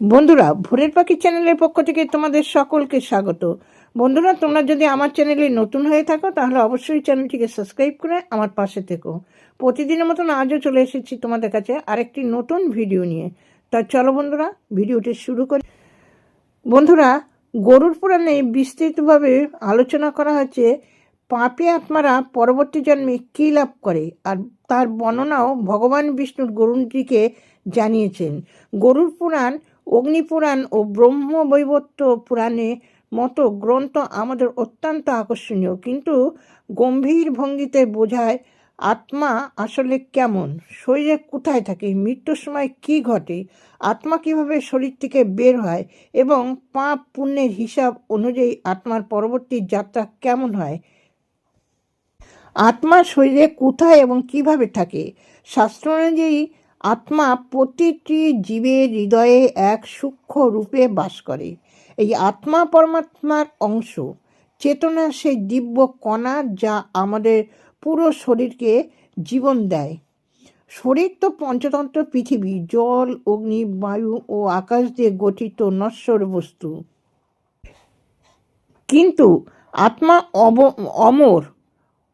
বন্ধুরা, ভোরের পাখি চ্যানেলের পক্ষ থেকে তোমাদের সকলকে স্বাগত। বন্ধুরা, তোমরা যদি আমার চ্যানেলে নতুন হয়ে থাকো, তাহলে অবশ্যই চ্যানেলটিকে সাবস্ক্রাইব করে আমার পাশে থেকো। প্রতিদিনের মতন আজও চলে এসেছি তোমাদের কাছে আরেকটি নতুন ভিডিও নিয়ে। তা চলো বন্ধুরা, ভিডিওটি শুরু করি। বন্ধুরা, গরুর পুরাণে বিস্তৃতভাবে আলোচনা করা হয়েছে, পাপি আত্মারা পরবর্তী জন্মে কী লাভ করে? আর তার বর্ণনাও ভগবান বিষ্ণুর গরুটিকে জানিয়েছেন। গরুর পুরাণ অগ্নিপুরাণ ও ব্রহ্মবৈবত্য পুরাণে মতো গ্রন্থ আমাদের অত্যন্ত আকর্ষণীয়। কিন্তু গম্ভীর ভঙ্গিতে বোঝায় আত্মা আসলে কেমন? শরীরে কোথায় থাকে? মৃত্যুর সময় কি ঘটে? আত্মা কীভাবে শরীর থেকে বের হয়? এবং পাপ পুণ্যের হিসাব অনুযায়ী আত্মার পরবর্তী যাত্রা কেমন হয়? আত্মা শরীরে কোথায় এবং কীভাবে থাকে? শাস্ত্র অনুযায়ী আত্মা প্রতিটি জীবের হৃদয়ে এক সূক্ষ্ম রূপে বাস করে। এই আত্মা পরমাত্মার অংশ। চেতনা সেই দিব্য কণা যা আমাদের পুরো শরীরকে জীবন দেয়। শরীর তো পঞ্চতন্ত্র পৃথিবী, জল, অগ্নি, বায়ু ও আকাশ দিয়ে গঠিত নশ্বর বস্তু। কিন্তু আত্মা অব, অমর,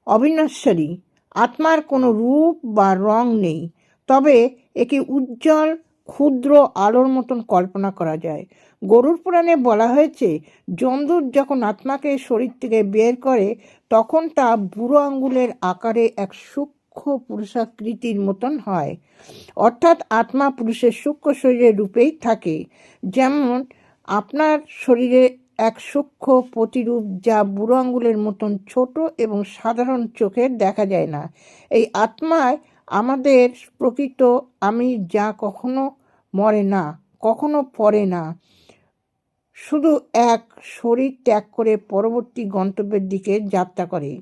অবিনশ্বরী। আত্মার কোনো রূপ বা রং নেই। তবে একে উজ্জ্বল, ক্ষুদ্র আলোর মতন কল্পনা করা যায়। গরুর পুরাণে বলা হয়েছে যমদূত যখন আত্মাকে শরীর থেকে বের করে, তখন তা বুড়ো আঙ্গুলের আকারে এক সূক্ষ্ম পুরুষাকৃতির মতন হয়। অর্থাৎ আত্মা পুরুষের সূক্ষ্ম শরীরের রূপেই থাকে। যেমন, আপনার শরীরে এক সূক্ষ্ম প্রতিরূপ যা বুড়ো আঙ্গুলের মতন ছোট এবং সাধারণ চোখের দেখা যায় না। এই আত্মায় আমাদের প্রকৃত আমি যা কখনো মরে না, কখনো পড়ে না। শুধু এক শরীর ত্যাগ করে পরবর্তী গন্তব্যের দিকে যাত্রা করে।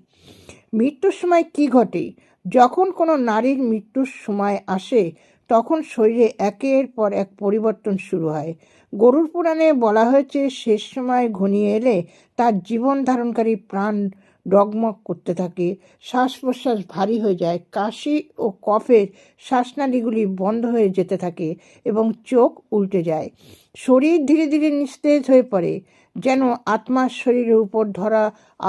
মৃত্যুর সময় কি ঘটে? যখন কোনো নারীর মৃত্যুর সময় আসে, তখন শরীরে একের পর এক পরিবর্তন শুরু হয়। গরুর পুরাণে বলা হয়েছে, শেষ সময় ঘনিয়ে এলে তার জীবন ধারণকারী প্রাণ ডগমগ করতে থাকে। শ্বাস প্রশ্বাস ভারী হয়ে যায়। কাশি ও কফের শ্বাসনালীগুলি বন্ধ হয়ে যেতে থাকে এবং চোখ উল্টে যায়। শরীর ধীরে ধীরে নিস্তেজ হয়ে পড়ে, যেন আত্মার শরীরের উপর ধরা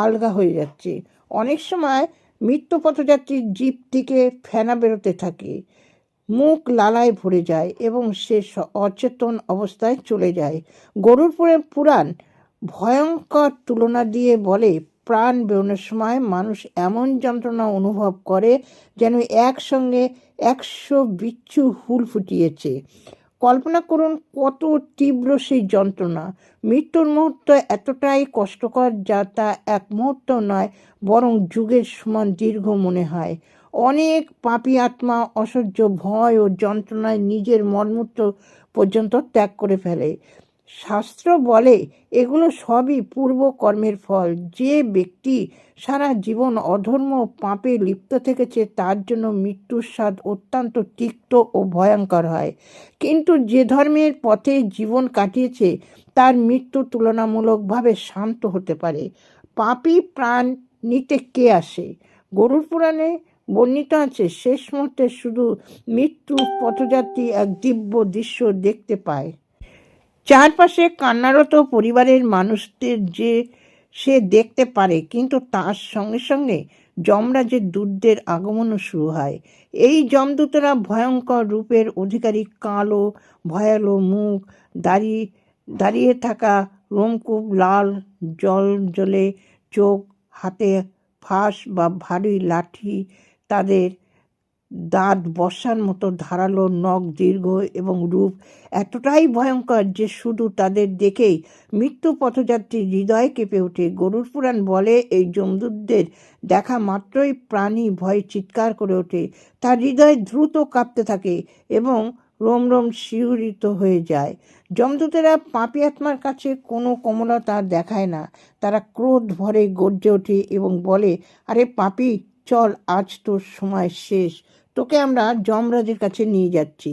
আলগা হয়ে যাচ্ছে। অনেক সময় মৃত্যু পথযাত্রীর জীব থেকে ফেনা বেরোতে থাকে, মুখ লালায় ভরে যায় এবং সে অচেতন অবস্থায় চলে যায়। গরুর পুরে পুরাণ ভয়ঙ্কর তুলনা দিয়ে বলে প্রাণ বেরোনোর সময় মানুষ এমন যন্ত্রণা অনুভব করে যেন একসঙ্গে একশো বিচ্ছু হুল ফুটিয়েছে। কল্পনা করুন কত তীব্র সেই যন্ত্রণা। মৃত্যুর মুহূর্ত এতটাই কষ্টকর যা তা এক মুহূর্ত নয়, বরং যুগের সমান দীর্ঘ মনে হয়। অনেক পাপী আত্মা অসহ্য ভয় ও যন্ত্রণায় নিজের মলমূত্র পর্যন্ত ত্যাগ করে ফেলে। শাস্ত্র বলে, এগুলো সবই পূর্ব কর্মের ফল। যে ব্যক্তি সারা জীবন অধর্ম পাপে লিপ্ত থেকেছে, তার জন্য মৃত্যুর স্বাদ অত্যন্ত তিক্ত ও ভয়ঙ্কর হয়। কিন্তু যে ধর্মের পথে জীবন কাটিয়েছে, তার মৃত্যু তুলনামূলকভাবে শান্ত হতে পারে। পাপী প্রাণ নিতে কে আসে? গরুর পুরাণে বর্ণিত আছে, শেষ মুহূর্তে শুধু মৃত্যু পথযাত্রী এক দিব্য দৃশ্য দেখতে পায়। চারপাশে কান্নারত পরিবারের মানুষদের যে সে দেখতে পারে, কিন্তু তার সঙ্গে সঙ্গে যমরাজের দূতদের আগমনও শুরু হয়। এই যমদূতেরা ভয়ঙ্কর রূপের অধিকারী, কালো, ভয়ালো মুখ দাঁড়িয়ে দাঁড়িয়ে থাকা রোমকূপ, লাল জল জলে চোখ, হাতে ফাঁস বা ভারী লাঠি তাদের দাঁত বসার মতো ধারালো নখ দীর্ঘ এবং রূপ এতটাই ভয়ঙ্কর যে শুধু তাদের দেখেই মৃত্যু পথযাত্রীর হৃদয় কেঁপে ওঠে। গরুর পুরাণ বলে এই যমদূতদের দেখা মাত্রই প্রাণী ভয়ে চিৎকার করে ওঠে। তার হৃদয় দ্রুত কাঁপতে থাকে এবং রোম রোম শিহরিত হয়ে যায়। যমদূতেরা পাপি আত্মার কাছে কোনো কোমলতা দেখায় না। তারা ক্রোধ ভরে গর্জে ওঠে এবং বলে, আরে পাপি, চল, আজ তোর সময় শেষ। তোকে আমরা যমরাজের কাছে নিয়ে যাচ্ছি।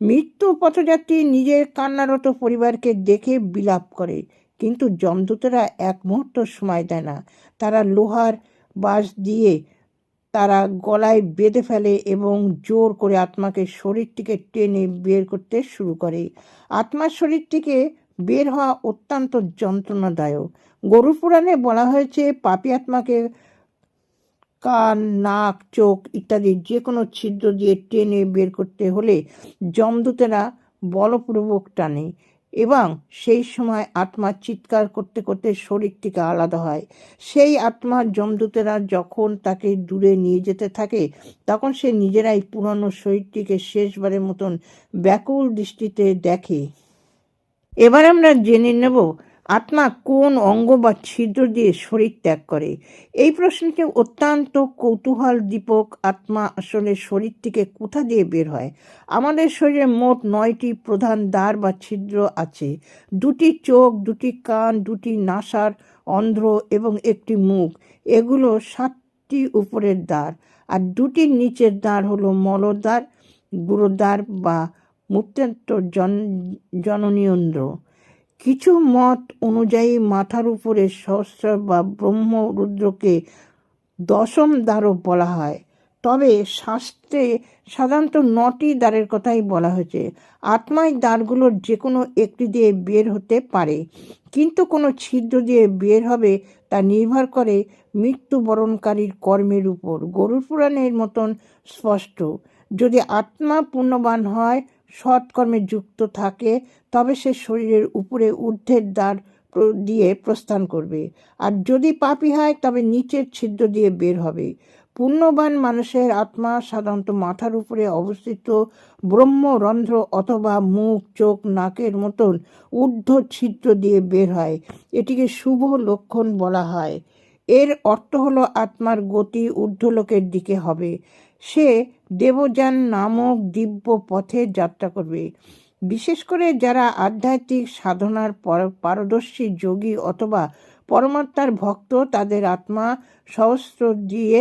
মৃত্যু পথযাত্রী নিজের কান্নারত পরিবারকে দেখে বিলাপ করে, কিন্তু যমদূতেরা এক মুহূর্ত সময় দেয় না। তারা লোহার বাঁশ দিয়ে তারা গলায় বেঁধে ফেলে এবং জোর করে আত্মাকে শরীরটিকে টেনে বের করতে শুরু করে। আত্মার শরীরটিকে বের হওয়া অত্যন্ত যন্ত্রণাদায়ক। গরু পুরাণে বলা হয়েছে, পাপী আত্মাকে কান, নাক, চোখ ইত্যাদি যে কোনো ছিদ্র দিয়ে টেনে বের করতে হলে যমদূতেরা বলপূর্বক টানে এবং সেই সময় আত্মা চিৎকার করতে করতে শরীর থেকে আলাদা হয়। সেই আত্মার যমদূতেরা যখন তাকে দূরে নিয়ে যেতে থাকে, তখন সে নিজেরাই পুরনো শরীরটিকে শেষবারের মতন ব্যাকুল দৃষ্টিতে দেখে। এবার আমরা জেনে নেব আত্মা কোন অঙ্গ বা ছিদ্র দিয়ে শরীর ত্যাগ করে? এই প্রশ্নটি অত্যন্ত কৌতূহল দীপক আত্মা আসলে শরীর থেকে কোথা দিয়ে বের হয়? আমাদের শরীরে মোট নয়টি প্রধান দ্বার বা ছিদ্র আছে। দুটি চোখ, দুটি কান, দুটি নাসার অন্ধ্র এবং একটি মুখ। এগুলো সাতটি উপরের দ্বার। আর দুটি নিচের দ্বার হলো মলদ্বার, গুরুদ্বার বা মুক্তান্ত জন, জননীন্দ্র। কিছু মত অনুযায়ী মাথার উপরে সহস্র বা ব্রহ্ম রুদ্রকে দশম দ্বারও বলা হয়। তবে শাস্ত্রে সাধারণত নটি দ্বারের কথাই বলা হয়েছে। আত্মায় দ্বারগুলোর যে কোনো একটি দিয়ে বের হতে পারে। কিন্তু কোনো ছিদ্র দিয়ে বের হবে তা নির্ভর করে মৃত্যুবরণকারীর কর্মের উপর। গরুর পুরাণের মতন স্পষ্ট। যদি আত্মা পুণ্যবান হয় সৎকর্মে যুক্ত থাকে, তবে সে শরীরের উপরে ঊর্ধ্বের দ্বার দিয়ে প্রস্থান করবে। আর যদি পাপি হয়, তবে নিচের ছিদ্র দিয়ে বের হবে। পুণ্যবান মানুষের আত্মা সাধারণত মাথার উপরে অবস্থিত ব্রহ্মরন্ধ্র অথবা মুখ, চোখ, নাকের মতন ঊর্ধ্ব ছিদ্র দিয়ে বের হয়। এটিকে শুভ লক্ষণ বলা হয়। এর অর্থ হলো আত্মার গতি ঊর্ধ্বলোকের দিকে হবে। সে দেবযান নামক দিব্য পথে যাত্রা করবে। বিশেষ করে যারা আধ্যাত্মিক সাধনার পারদর্শী, যোগী অথবা পরমাত্মার ভক্ত, তাদের আত্মা সহস্র দিয়ে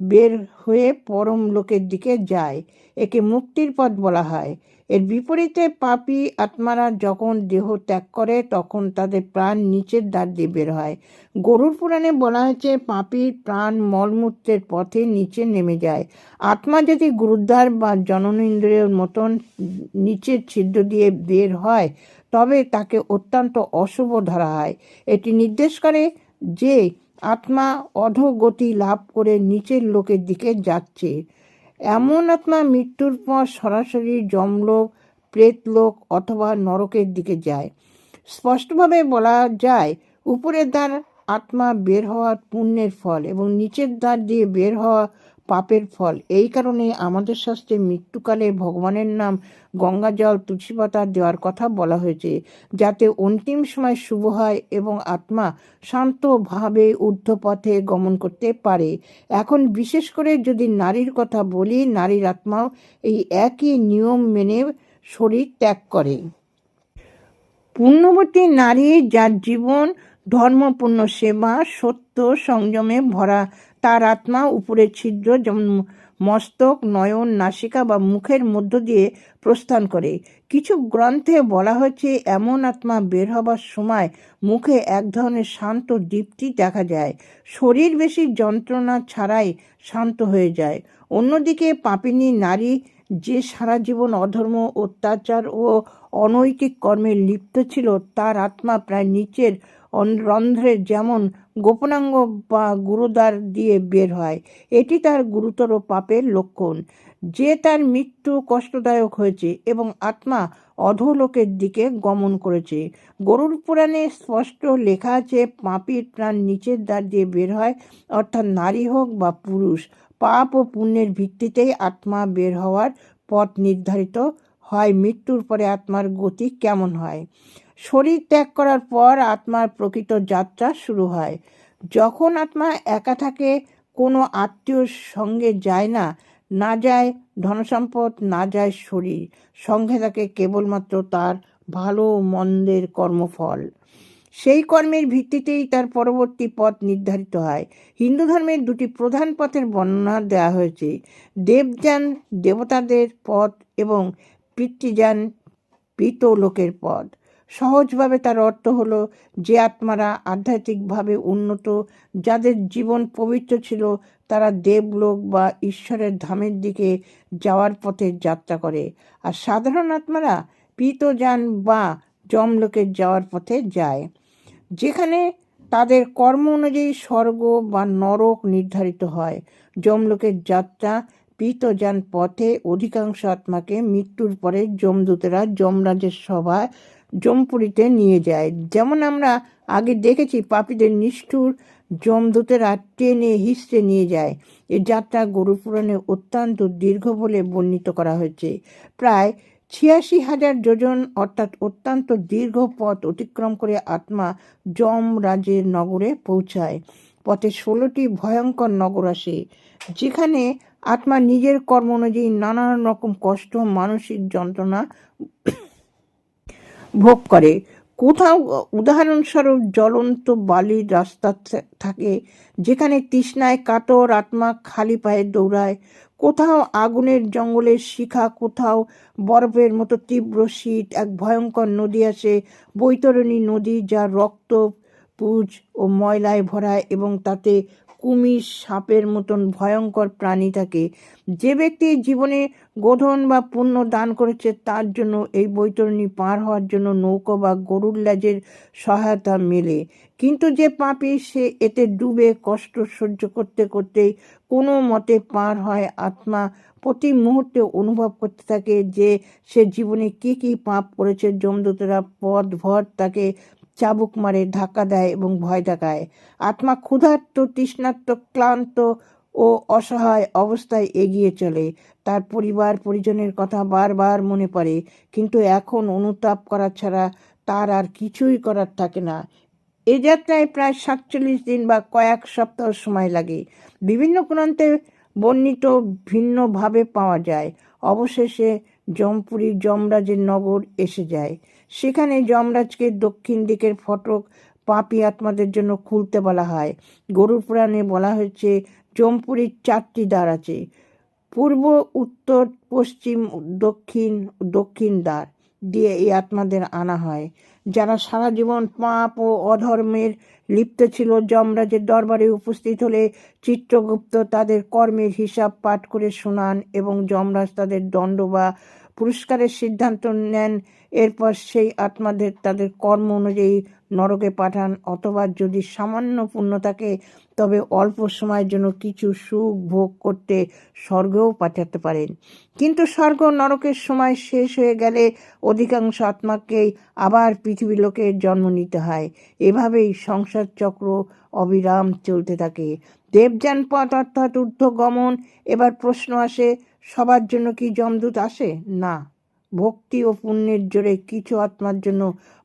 বের হয়ে পরম লোকের দিকে যায়। একে মুক্তির পথ বলা হয়। এর বিপরীতে পাপী আত্মারা যখন দেহ ত্যাগ করে, তখন তাদের প্রাণ নিচের দ্বার দিয়ে বের হয়। গরুর পুরাণে বলা হয়েছে পাপীর প্রাণ মলমূত্রের পথে নিচে নেমে যায়। আত্মা যদি গুরুদ্বার বা জননেন্দ্রিয়র মতন নিচের ছিদ্র দিয়ে বের হয়, তবে তাকে অত্যন্ত অশুভ ধরা হয়। এটি নির্দেশ করে যে, আত্মা অধোগতি লাভ করে নিচের লোকের দিকে যাচ্ছে। এমন আত্মা মৃত্যুর পর সরাসরি যমলোক, প্রেতলোক অথবা নরকের দিকে যায়। স্পষ্টভাবে বলা যায়, উপরের দ্বার আত্মা বের হওয়ার পুণ্যের ফল এবং নিচের দ্বার দিয়ে বের হওয়া পাপের ফল। এই কারণে আমাদের শাস্ত্রে মৃত্যুকালে ভগবানের নাম গঙ্গা জল, তুলসী পাতা দেওয়ার কথা বলা হয়েছে, যাতে অন্তিম সময় শুভ হয় এবং আত্মা শান্তভাবে ঊর্ধ্বপথে গমন করতে পারে। এখন বিশেষ করে যদি নারীর কথা বলি, নারীর আত্মাও এই একই নিয়ম মেনে শরীর ত্যাগ করে। পুণ্যবতী নারী যার জীবন ধর্মপূর্ণ সেবা, সত্য সংযমে ভরা তার আত্মা উপরের ছিদ্র, যেমন মস্তক, নয়ন, নাসিকা বা মুখের মধ্য দিয়ে প্রস্থান করে। কিছু গ্রন্থে বলা হয়েছে, এমন আত্মা বের হবার সময় মুখে এক ধরনের শান্ত দীপ্তি দেখা যায়। শরীর বেশি যন্ত্রণা ছাড়াই শান্ত হয়ে যায়। অন্যদিকে পাপিনী নারী যে সারা জীবন অধর্ম, অত্যাচার ও অনৈতিক কর্মে লিপ্ত ছিল, তার আত্মা প্রায় নিচের রন্ধ্রে যেমন গোপনাঙ্গ বা গুরুদ্বার দিয়ে বের হয়, এটি তার গুরুতর পাপের লক্ষণ। যে তার মৃত্যু কষ্টদায়ক হয়েছে এবং আত্মা অধোলোকের দিকে গমন করেছে। গরুর পুরাণে স্পষ্ট লেখা আছে, পাপীর প্রাণ নিচের দ্বার দিয়ে বের হয়, অর্থাৎ নারী হোক বা পুরুষ, পাপ ও পুণ্যের ভিত্তিতেই আত্মা বের হওয়ার পথ নির্ধারিত হয়, মৃত্যুর পরে আত্মার গতি কেমন হয়? শরীর ত্যাগ করার পর আত্মার প্রকৃত যাত্রা শুরু হয়। যখন আত্মা একা থাকে, কোনো আত্মীয়র সঙ্গে যায় না না যায় ধনসম্পদ, না যায় শরীর। সঙ্গে থাকে কেবলমাত্র তার ভালো মন্দের কর্মফল। সেই কর্মের ভিত্তিতেই তার পরবর্তী পথ নির্ধারিত হয়। হিন্দু ধর্মের দুটি প্রধান পথের বর্ণনা দেওয়া হয়েছে। দেবযান দেবতাদের পথ এবং পিতৃযান পিতলোকের পথ সহজভাবে তার অর্থ হলো যে আত্মারা আধ্যাত্মিকভাবে উন্নত, যাদের জীবন পবিত্র ছিল, তারা দেবলোক বা ঈশ্বরের ধামের দিকে যাওয়ার পথে যাত্রা করে। আর সাধারণ আত্মারা পিতযান বা যমলোকে যাওয়ার পথে যায়। যেখানে তাদের কর্ম অনুযায়ী স্বর্গ বা নরক নির্ধারিত হয়। যমলোকের যাত্রা পিতযান পথে অধিকাংশ আত্মাকে মৃত্যুর পরে যমদূতেরা যমরাজের সভায় যমপুরীতে নিয়ে যায়। যেমন আমরা আগে দেখেছি, পাপীদের নিষ্ঠুর যমদূতেরা টেনে হিসড়ে নিয়ে যায়। এ যাত্রা গরু পুরাণে অত্যন্ত দীর্ঘ বলে বর্ণিত করা হয়েছে। প্রায় ছিয়াশি হাজার যোজন, অর্থাৎ অত্যন্ত দীর্ঘ পথ অতিক্রম করে আত্মা যমরাজের নগরে পৌঁছায়। পথে ষোলোটি ভয়ঙ্কর নগর আসে, যেখানে আত্মা নিজের কর্ম অনুযায়ী নানান রকম কষ্ট, মানসিক যন্ত্রণা ভোগ করে। কোথাও উদাহরণস্বরূপ জ্বলন্ত বালির রাস্তা থাকে যেখানে তৃষ্ণায় কাতর আত্মা খালি পায়ে দৌড়ায়। কোথাও আগুনের জঙ্গলের শিখা, কোথাও বরফের মতো তীব্র শীত, এক ভয়ঙ্কর নদী আসে, বৈতরণী নদী যা রক্ত, পুজ ও ময়লায় ভরা এবং তাতে কুমির সাপের মতন ভয়ঙ্কর প্রাণী থাকে যে ব্যক্তি জীবনে গোধন বা পুণ্য দান করেছে, তার জন্য এই বৈতরণী পার হওয়ার জন্য নৌকো বা গরুর ল্যাজের সহায়তা মেলে। কিন্তু যে পাপি, সে এতে ডুবে কষ্ট সহ্য করতে করতে কোনো মতে পার হয় আত্মা। প্রতি মুহূর্তে অনুভব করতে থাকে যে সে জীবনে কি কি পাপ করেছে। যমদূতেরা পথ ভর তাকে চাবুক মারে ধাক্কা দেয় এবং ভয় দেখায়। আত্মা ক্ষুধার্ত, তৃষ্ণার্ত, ক্লান্ত ও অসহায় অবস্থায় এগিয়ে চলে। তার পরিবার, পরিজনের কথা বারবার মনে পড়ে, কিন্তু এখন অনুতাপ করা ছাড়া তার আর কিছুই করার থাকে না। এ যাত্রায় প্রায় সাতচল্লিশ দিন বা কয়েক সপ্তাহ সময় লাগে। বিভিন্ন গ্রন্থে বর্ণিত ভিন্নভাবে পাওয়া যায়। অবশেষে জমপুরি যমরাজের নগর এসে যায়। সেখানে যমরাজকে দক্ষিণ দিকের ফটক পাপী আত্মাদের জন্য খুলতে বলা হয়। গরুর পুরাণে বলা হয়েছে, জমপুরির চারটি দ্বার আছে। পূর্ব, উত্তর, পশ্চিম, দক্ষিণ দক্ষিণ দ্বার দিয়ে এই আত্মাদের আনা হয়। যারা সারা জীবন পাপ ও অধর্মের লিপ্ত ছিল, যমরাজের দরবারে উপস্থিত হলে চিত্রগুপ্ত তাদের কর্মের হিসাব পাঠ করে শোনান এবং যমরাজ তাদের দণ্ড বা পুরস্কারের সিদ্ধান্ত নেন। এরপর সেই আত্মাদের তাদের কর্ম অনুযায়ী নরকে পাঠান অথবা যদি সামান্য পুণ্য থাকে, তবে অল্প সময়ের জন্য কিছু সুখ ভোগ করতে স্বর্গেও পাঠাতে পারেন। কিন্তু স্বর্গ নরকের সময় শেষ হয়ে গেলে অধিকাংশ আত্মাকেই আবার পৃথিবী লোকে জন্ম নিতে হয়। এভাবেই সংসার চক্র অবিরাম চলতে থাকে। দেবযান পথ অর্থাৎ ঊর্ধ্বগমন। এবার প্রশ্ন আসে সবার জন্য কি যমদূত আসে? না। ভক্তি ও পুণ্যের জোরে কিছু আত্মার জন্য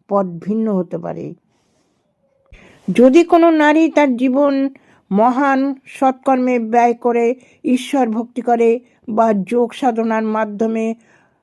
পথ ভিন্ন হতে পারে। যদি কোনো নারী তার জীবন মহান সৎকর্মে ব্যয় করে, ঈশ্বর ভক্তি করে বা যোগ সাধনার মাধ্যমে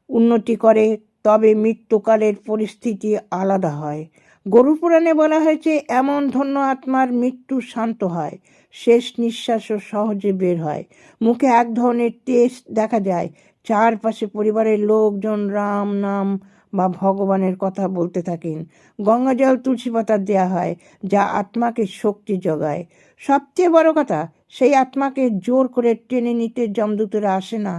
উন্নতি করে, তবে মৃত্যুকালের পরিস্থিতি আলাদা হয়। গরু পুরাণে বলা হয়েছে, এমন ধন্য আত্মার মৃত্যু শান্ত হয়। শেষ নিঃশ্বাসও সহজে বের হয়। মুখে এক ধরনের টেস্ট দেখা যায়। চারপাশে পরিবারের লোকজন রাম নাম বা ভগবানের কথা বলতে থাকেন। গঙ্গাজল তুলসী পাতা দেওয়া হয়, যা আত্মাকে শক্তি যোগায়। সবচেয়ে বড় কথা, সেই আত্মাকে জোর করে টেনে নিতে যমদূতেরা আসে না।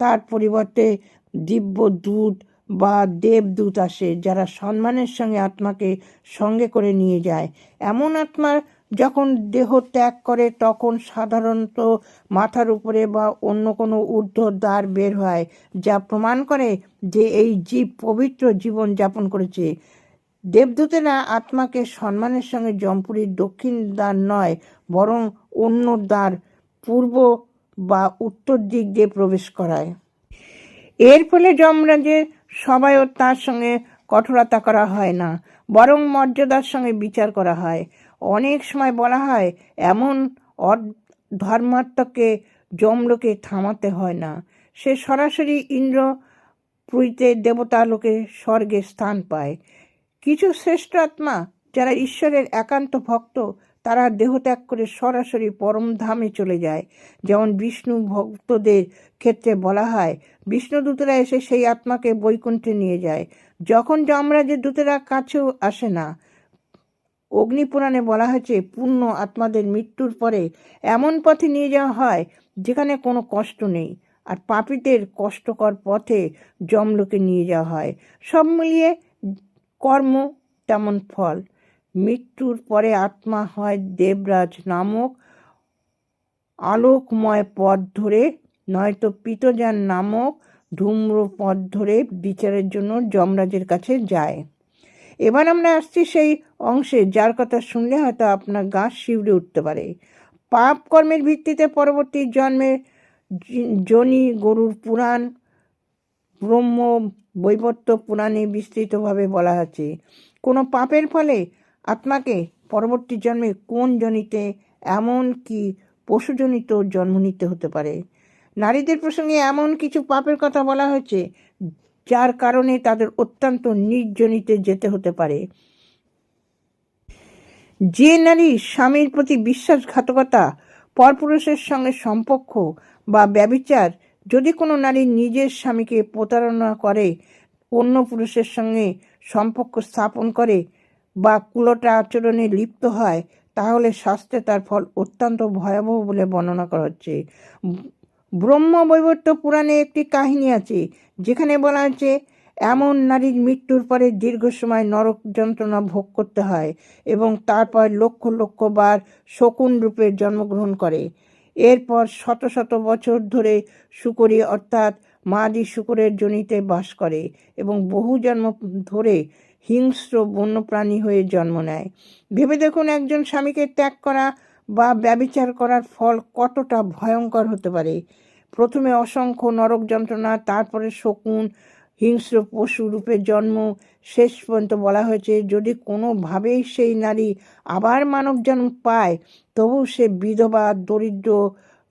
তার পরিবর্তে দিব্য দূত বা দেবদূত আসে, যারা সম্মানের সঙ্গে আত্মাকে সঙ্গে করে নিয়ে যায়। এমন আত্মার যখন দেহ ত্যাগ করে, তখন সাধারণত মাথার উপরে বা অন্য কোনো ঊর্ধ্ব দ্বার বের হয়, যা প্রমাণ করে যে এই জীব পবিত্র জীবন যাপন করেছে। দেবদূতেরা আত্মাকে সম্মানের সঙ্গে জমপুরীর দক্ষিণ দ্বার নয়, বরং অন্য দ্বার পূর্ব বা উত্তর দিক দিয়ে প্রবেশ করায়। এর ফলে যমরাজের সবাইও তার সঙ্গে কঠোরতা করা হয় না, বরং মর্যাদার সঙ্গে বিচার করা হয়। অনেক সময় বলা হয়, এমন অধ- ধর্মাত্মকে, যমলোকে থামাতে হয় না। সে সরাসরি ইন্দ্র পুরীতে দেবতা লোকে স্বর্গে স্থান পায়। কিছু শ্রেষ্ঠ আত্মা যারা ঈশ্বরের একান্ত ভক্ত, তারা দেহত্যাগ করে সরাসরি পরমধামে চলে যায়। যেমন বিষ্ণু ভক্তদের ক্ষেত্রে বলা হয় বিষ্ণুদূতেরা এসে সেই আত্মাকে বৈকুণ্ঠে নিয়ে যায়। যখন যমরাজের দূতেরা কাছেও আসে না অগ্নিপুরাণে বলা হয়েছে, পূর্ণ আত্মাদের মৃত্যুর পরে এমন পথে নিয়ে যাওয়া হয় যেখানে কোনো কষ্ট নেই। আর পাপীদের কষ্টকর পথে যমলোকে নিয়ে যাওয়া হয়। সব মিলিয়ে কর্ম তেমন ফল। মৃত্যুর পরে আত্মা হয় দেবরাজ নামক আলোকময় পথ ধরে, নয়তো পিতযান নামক ধূম্র পথ ধরে বিচারের জন্য যমরাজের কাছে যায়। এবার আমরা আসছি সেই অংশে, যার কথা শুনলে হয়তো আপনার গা শিউরে উঠতে পারে। পাপ কর্মের ভিত্তিতে পরবর্তী জন্মে জি- যোনি গরুর পুরাণ, ব্রহ্ম বৈবর্ত পুরাণে বিস্তৃতভাবে বলা আছে। কোনো পাপের ফলে আত্মাকে পরবর্তী জন্মে কোন জনিতে, এমন কি পশুজনিত জন্ম নিতে হতে পারে? নারীদের প্রসঙ্গে এমন কিছু পাপের কথা বলা হয়েছে যার কারণে তাদের অত্যন্ত নির্জনিতে যেতে হতে পারে। যে নারী স্বামীর প্রতি বিশ্বাসঘাতকতা, পরপুরুষের সঙ্গে সম্পর্ক বা ব্যবিচার, যদি কোনো নারী নিজের স্বামীকে প্রতারণা করে, অন্য পুরুষের সঙ্গে সম্পর্ক স্থাপন করে বা কুলটা আচরণে লিপ্ত হয়, তাহলে স্বাস্থ্যে তার ফল অত্যন্ত ভয়াবহ বলে বর্ণনা করা হচ্ছে। ব্রহ্ম বৈবর্ত পুরাণে একটি কাহিনী আছে, যেখানে বলা হচ্ছে এমন নারীর মৃত্যুর পরে দীর্ঘ সময় নরক যন্ত্রণা ভোগ করতে হয় এবং তারপর লক্ষ লক্ষ বার শকুন রূপে জন্মগ্রহণ করে। এরপর শত শত বছর ধরে শুকরি অর্থাৎ মাদি শুকরের জনিতে বাস করে এবং বহু জন্ম ধরে হিংস্র বন্যপ্রাণী হয়ে জন্ম নেয়। ভেবে দেখুন, একজন স্বামীকে ত্যাগ করা বা ব্যবিচার করার ফল কতটা ভয়ঙ্কর হতে পারে? প্রথমে অসংখ্য নরক যন্ত্রণা, তারপরে শকুন, হিংস্র পশু রূপে জন্ম, শেষ পর্যন্ত বলা হয়েছে, যদি কোনোভাবেই সেই নারী আবার মানব জন্ম পায়, তবু সে বিধবা, দরিদ্র,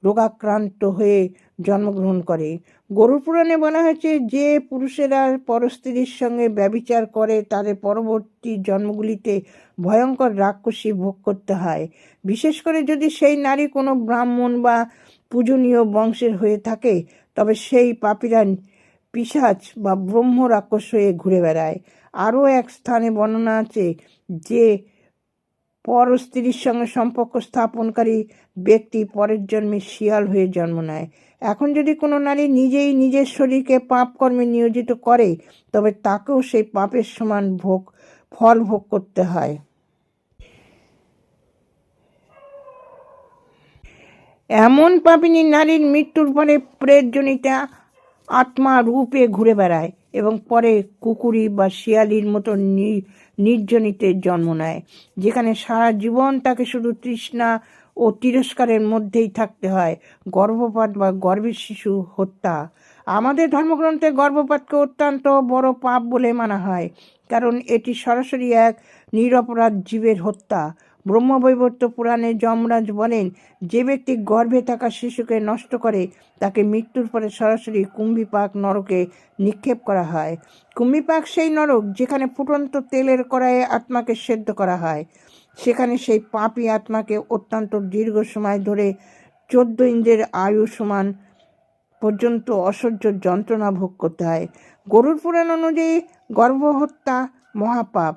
রোগাক্রান্ত হয়ে জন্মগ্রহণ করে। গরুর পুরাণে বলা হয়েছে, যে পুরুষেরা পরস্ত্রীর সঙ্গে ব্যবিচার করে, তাদের পরবর্তী জন্মগুলিতে ভয়ঙ্কর রাক্ষসী ভোগ করতে হয়। বিশেষ করে যদি সেই নারী কোনো ব্রাহ্মণ বা পূজনীয় বংশের হয়ে থাকে, তবে সেই পাপীরা পিসাচ বা ব্রহ্ম রাক্ষস হয়ে ঘুরে বেড়ায়। আরও এক স্থানে বর্ণনা আছে যে পর স্ত্রীর সঙ্গে সম্পর্ক স্থাপনকারী ব্যক্তি পরের জন্মে শিয়াল হয়ে জন্ম নেয়। এখন যদি কোনো নারী নিজেই নিজের শরীরকে পাপ কর্মে নিয়োজিত করে, তবে তাকেও সেই পাপের সমান ভোগ, ফল ভোগ করতে হয়। এমন পাপিনী নারীর মৃত্যুর পরে প্রেতজনিতা আত্মা রূপে ঘুরে বেড়ায়। এবং পরে কুকুরি বা শিয়ালির মতো নির্জনিতে জন্ম নেয়, যেখানে সারা জীবন তাকে শুধু তৃষ্ণা ও তিরস্কারের মধ্যেই থাকতে হয়, গর্ভপাত বা গর্ভের শিশু হত্যা। আমাদের ধর্মগ্রন্থে গর্ভপাতকে অত্যন্ত বড় পাপ বলে মানা হয়, কারণ এটি সরাসরি এক নিরপরাধ জীবের হত্যা। ব্রহ্মবৈবর্ত পুরাণে যমরাজ বলেন, যে ব্যক্তি গর্ভে থাকা শিশুকে নষ্ট করে, তাকে মৃত্যুর পরে সরাসরি কুম্ভিপাক নরকে নিক্ষেপ করা হয়। কুম্ভিপাক সেই নরক যেখানে ফুটন্ত তেলের কড়াইয়ে আত্মাকে সেদ্ধ করা হয়। সেখানে সেই পাপী আত্মাকে অত্যন্ত দীর্ঘ সময় ধরে চোদ্দ ইন্দ্রের আয়ু সমান পর্যন্ত অসহ্য যন্ত্রণা ভোগ করতে হয়। গরুর পুরাণ অনুযায়ী গর্ভহত্যা মহাপাপ।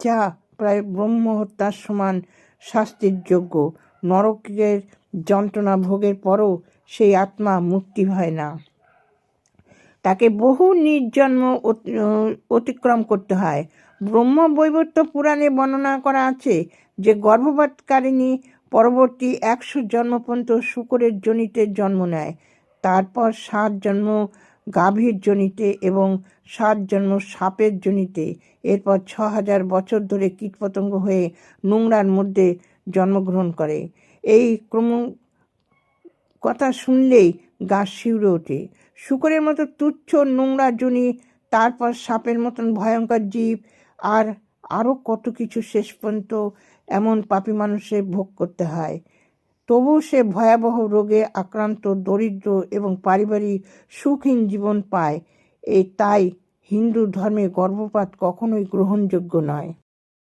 যা প্রায় ব্রহ্ম হত্যার সমান শাস্তির যোগ্য। নরকের যন্ত্রণা ভোগের পরও সেই আত্মা মুক্তি হয় না। তাকে বহু নির্জন্ম অতি- অতিক্রম করতে হয়। ব্রহ্ম বৈবর্ত পুরাণে বর্ণনা করা আছে যে, গর্ভপাতকারিণী পরবর্তী একশো জন্ম পর্যন্ত শুকরের জনিতে জন্ম নেয়। তারপর সাত জন্ম গাভীর জনিতে এবং সাত জন্ম সাপের জনিতে। এরপর ছ হাজার বছর ধরে কীটপতঙ্গ হয়ে নোংরার মধ্যে জন্মগ্রহণ করে। এই ক্রম কথা শুনলেই গা শিউরে ওঠে। শুকরের মতো তুচ্ছ নোংরা জনি, তারপর সাপের মতন ভয়ঙ্কর জীব, আর আরও কত কিছু শেষ পর্যন্ত এমন পাপী মানুষের ভোগ করতে হয়। তবু সে ভয়াবহ রোগে আক্রান্ত, দরিদ্র এবং পারিবারিক সুখহীন জীবন পায়। এই তাই হিন্দু ধর্মে গর্ভপাত কখনোই গ্রহণযোগ্য নয়।